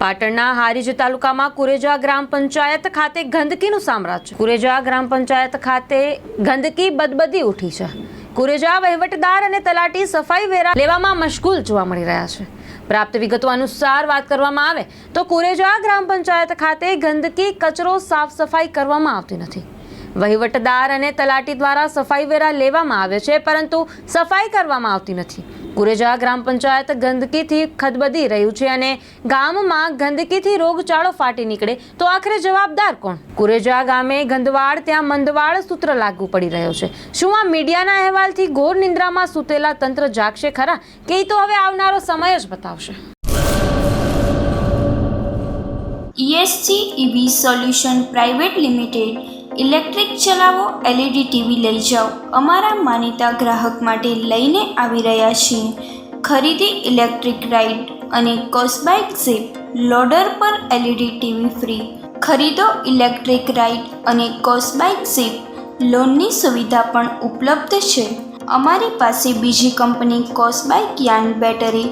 પાટણના હારીજ તાલુકામાં કુરેજા ગ્રામ પંચાયત ખાતે ગંદકીનું સામ્રાજ્ય કુરેજા ગ્રામ પંચાયત ખાતે ગંદકી બદબદી ઉઠી છે. કુરેજા વહીવટદાર અને તલાટી સફાઈ વેરા લેવામાં મશગુલ જોવા મળી રહ્યા છે. પ્રાપ્ત વિગતો અનુસાર વાત કરવામાં આવે તો કુરેજા ગ્રામ પંચાયત ખાતે ગંદકી કચરો સાફ સફાઈ કરવામાં આવતી નથી. વહીવટદાર અને તલાટી દ્વારા સફાઈ વેરા લેવામાં આવે છે, પરંતુ સફાઈ કરવામાં આવતી નથી. કુરેજા ગ્રામ પંચાયત ગંદકીથી ખદબદી રહ્યું છે અને ગામમાં ગંદકીથી રોગચાળો ફાટી નીકળે, તો આખરે જવાબદાર કોણ? કુરેજા ગામે ગંદવાડ ત્યાં મંદવાડ સૂત્ર લાગુ પડી રહ્યો છે. શું આ મીડિયાના અહેવાલથી ઘોર નિંદ્રામાં સૂતેલા તંત્ર જાગશે ખરા? કે તો હવે આવનારો સમય જ બતાવશે. ESG EV solution private limited electric ચલાવો એલઈડી ટીવી લઈ જાઓ. અમારા માનીતા ગ્રાહક માટે લઈને આવી રહ્યા છીએ. ખરીદી ઇલેક્ટ્રિક રાઇડ અને કોસ્બાઇક ઝીપ, લોડર પર એલઈડી ટીવી ફ્રી. ખરીદો ઇલેક્ટ્રિક રાઇડ અને કોસ્બાઇક ઝીપ. લોનની સુવિધા પણ ઉપલબ્ધ છે. અમારી પાસે બીજી કંપની કોસ્બાઇક યાન બેટરી,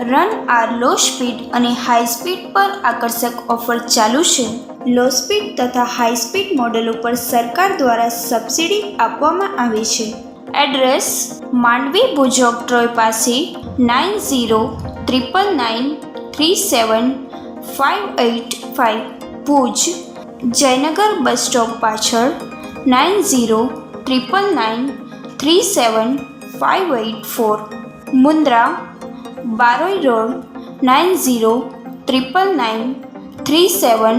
રન આર લો સ્પીડ અને હાઈ સ્પીડ પર આકર્ષક ઓફર ચાલુ છે. લો સ્પીડ તથા હાઈ સ્પીડ મોડેલ ઉપર સરકાર દ્વારા સબસિડી આપવામાં આવે છે. એડ્રેસ માંડવી ભુજોગ ટ્રોય પાસે nine zero triple nine three seven five eight five Bhuj, Jaynagar bus stop પાછળ nine zero triple nine three seven five eight four Mundra, Baroi road nine zero triple nine three seven